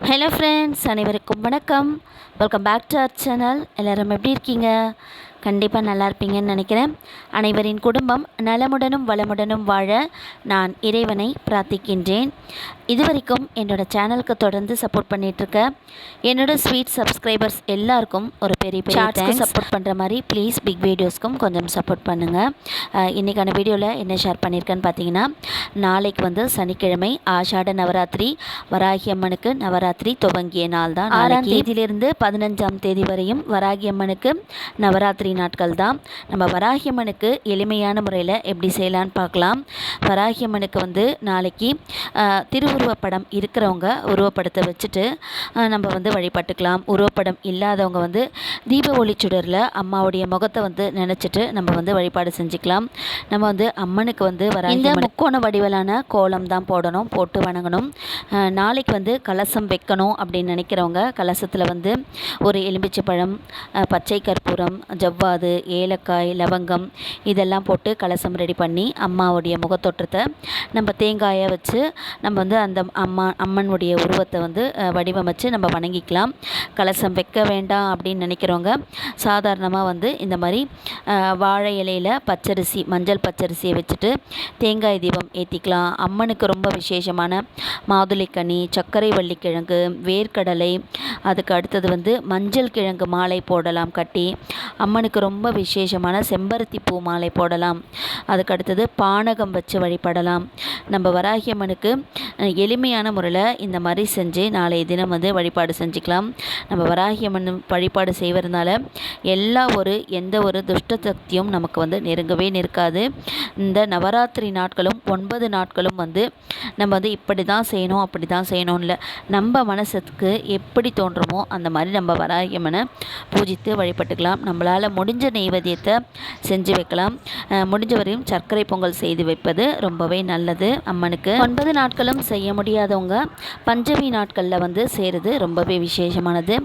Hello friends அனைவருக்கும் வணக்கம். Welcome back to our channel எல்லோரும் எப்படி இருக்கீங்க? கண்டிப்பாக நல்லா இருப்பீங்கன்னு நினைக்கிறேன். அனைவரின் குடும்பம் நலமுடனும் வளமுடனும் வாழ நான் இறைவனை பிரார்த்திக்கின்றேன். இதுவரைக்கும் என்னோடய சேனலுக்கு தொடர்ந்து சப்போர்ட் பண்ணிகிட்ருக்க என்னோடய ஸ்வீட் சப்ஸ்கிரைபர்ஸ் எல்லாருக்கும் ஒரு பெரிய பெரிய சப்போர்ட் பண்ணுற மாதிரி ப்ளீஸ் பிக் வீடியோஸ்க்கும் கொஞ்சம் சப்போர்ட் பண்ணுங்கள் இன்றைக்கான வீடியோவில் என்ன ஷேர் பண்ணியிருக்கேன்னு பார்த்தீங்கன்னா நாளைக்கு வந்து சனிக்கிழமை ஆஷாட நவராத்திரி வராகி அம்மனுக்கு நவராத்திரி துவங்கிய நாள் தான் ஆறாம் தேதியிலிருந்து பதினஞ்சாம் தேதி வரையும் வராகி அம்மனுக்கு நவராத்திரி நாட்கள் தான் நம்ம வராகியம்மனுக்கு எளிமையான முறையில் எப்படி செய்யலான்னு பார்க்கலாம். வராகியம்மனுக்கு வந்து நாளைக்கு திருவுருவப்படம் இருக்கிறவங்க உருவப்படத்தை வச்சுட்டு நம்ம வந்து வழிபட்டுக்கலாம். உருவப்படம் இல்லாதவங்க வந்து தீப ஒளிச்சுடரில் அம்மாவுடைய முகத்தை வந்து நினச்சிட்டு நம்ம வந்து வழிபாடு செஞ்சுக்கலாம். நம்ம வந்து அம்மனுக்கு வந்து வர இந்த முக்கோண வடிவலான கோலம் தான் போடணும் போட்டு வணங்கணும். நாளைக்கு வந்து கலசம் வைக்கணும் அப்படின்னு நினைக்கிறவங்க கலசத்தில் வந்து ஒரு எலும்பிச்சை பழம் பச்சை கற்பூரம் ஜவ்வா ஜவ்வாது ஏலக்காய் லவங்கம் இதெல்லாம் போட்டு கலசம் ரெடி பண்ணி அம்மாவுடைய முகத்தோற்றத்தை நம்ம தேங்காயை வச்சு நம்ம வந்து அந்த அம்மா அம்மனுடைய உருவத்தை வந்து வடிவமைச்சு நம்ம வணங்கிக்கலாம். கலசம் வைக்க வேண்டாம் அப்படின்னு நினைக்கிறவங்க சாதாரணமாக வந்து இந்த மாதிரி வாழை இலையில் பச்சரிசி மஞ்சள் பச்சரிசியை வச்சுட்டு தேங்காய் தீபம் ஏற்றிக்கலாம் அம்மனுக்கு ரொம்ப விசேஷமான மாதுளைக்கனி சர்க்கரை வள்ளிக்கிழங்கு வேர்க்கடலை அதுக்கு அடுத்தது வந்து மஞ்சள் கிழங்கு மாலை போடலாம் கட்டி அம்மன் அம்மனுக்கு ரொம்ப விசேஷமான செம்பருத்தி பூ மாலை போடலாம். அதுக்கு அடுத்தது பானகம் வச்சு வழிபடலாம். நம்ம வராகி அம்மனுக்கு எளிமையான முறையில் இந்த மாதிரி செஞ்சு நாளைய தினம் வந்து வழிபாடு செஞ்சுக்கலாம். நம்ம வராகி அம்மன் வழிபாடு செய்வதனால எல்லா ஒரு எந்த ஒரு துஷ்ட சக்தியும் நமக்கு வந்து நெருங்கவே நிற்காது இந்த நவராத்திரி நாட்களும் ஒன்பது நாட்களும் வந்து நம்ம வந்து இப்படி தான் செய்யணும் அப்படி தான் செய்யணும் இல்லை. நம்ம மனசுக்கு எப்படி தோன்றுமோ அந்த மாதிரி நம்ம வராகி அம்மனை பூஜித்து வழிபட்டுக்கலாம். நம்மளால் முடிஞ்ச நெய்வேத்தியத்தை செஞ்சு வைக்கலாம். முடிஞ்ச வரையும் சர்க்கரை பொங்கல் செய்து வைப்பது ரொம்பவே நல்லது அம்மனுக்கு. ஒன்பது நாட்களும் செய்ய முடியாதவங்க பஞ்சமி நாட்களில் வந்து செய்கிறது ரொம்பவே விசேஷமானது.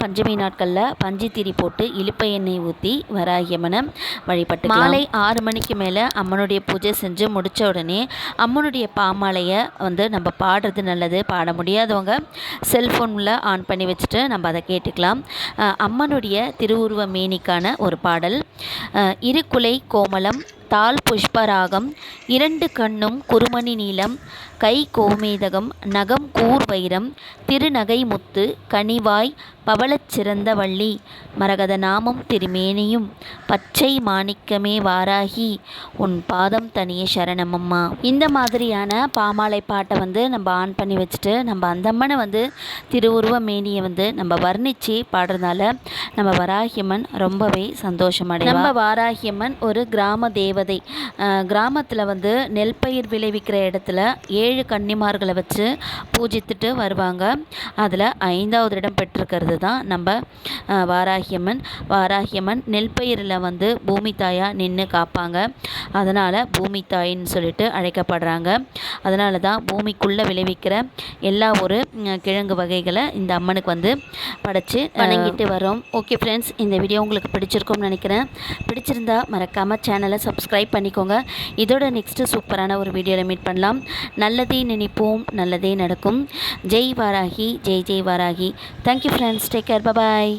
பஞ்சமி நாட்களில் பஞ்சு திரி போட்டு இழுப்ப எண்ணெய் ஊற்றி வராகியம்மனை வழிபட்டு மாலை ஆறு மணிக்கு மேலே அம்மனுடைய பூஜை செஞ்சு முடித்த உடனே அம்மனுடைய பாமாலையை வந்து நம்ம பாடுறது நல்லது. பாட முடியாதவங்க செல்ஃபோனில் ஆன் பண்ணி வச்சுட்டு நம்ம அதை கேட்டுக்கலாம். அம்மனுடைய திருவுருவ மேனிக்கான ஒரு பாடல். இருகுலை கோமலம் தால் புஷ்பராகம் இரண்டு கண்ணும் குருமணி நீளம் கை கோமேதகம் நகம் கூர் வைரம் திருநகை முத்து கனிவாய் பவளச் சிறந்த வள்ளி மரகத நாமம் திருமேனியும் பச்சை மாணிக்கமே வாராகி உன் பாதம் தனிய சரணமம்மா இந்த மாதிரியான பாமாலை பாட்டை வந்து நம்ம ஆன் பண்ணி வச்சுட்டு நம்ம அந்தம்மனை வந்து திருவுருவ மேனியை வந்து நம்ம வர்ணித்து பாடுறதுனால நம்ம வராகியம்மன் ரொம்பவே சந்தோஷமடை நம்ம வாராகியம்மன் ஒரு கிராம தேவதை. கிராமத்தில் வந்து நெல் பயிர் விளைவிக்கிற இடத்துல ஏழு கன்னிமார்களை வச்சு பூஜித்துட்டு வருவாங்க. அதில் ஐந்தாவது இடம் பெற்றிருக்கிறது தான் நம்ம வாராகியம்மன். வாராகியம்மன் நெல் பயிரில் வந்து பூமி தாயாக நின்று காப்பாங்க. அதனால் பூமி தாயின்னு சொல்லிட்டு அழைக்கப்படுறாங்க. அதனால தான் பூமிக்குள்ளே விளைவிக்கிற எல்லா ஒரு கிழங்கு வகைகளை இந்த அம்மனுக்கு வந்து படைச்சு வணங்கிட்டு வரோம் ஓகே ஃப்ரெண்ட்ஸ் இந்த வீடியோ உங்களுக்கு பிடிச்சிருக்கும்னு நினைக்கிறேன். பிடிச்சிருந்தா மறக்காமல் சேனலை சப்ஸ்கிரைப் பண்ணிக்கோங்க. இதோட நெக்ஸ்ட்டு சூப்பரான ஒரு வீடியோவில் மீட் பண்ணலாம். நல்லதே நினைப்போம் நல்லதே நடக்கும். Jai Varahi Jai Jai Varahi. Thank you friends take care bye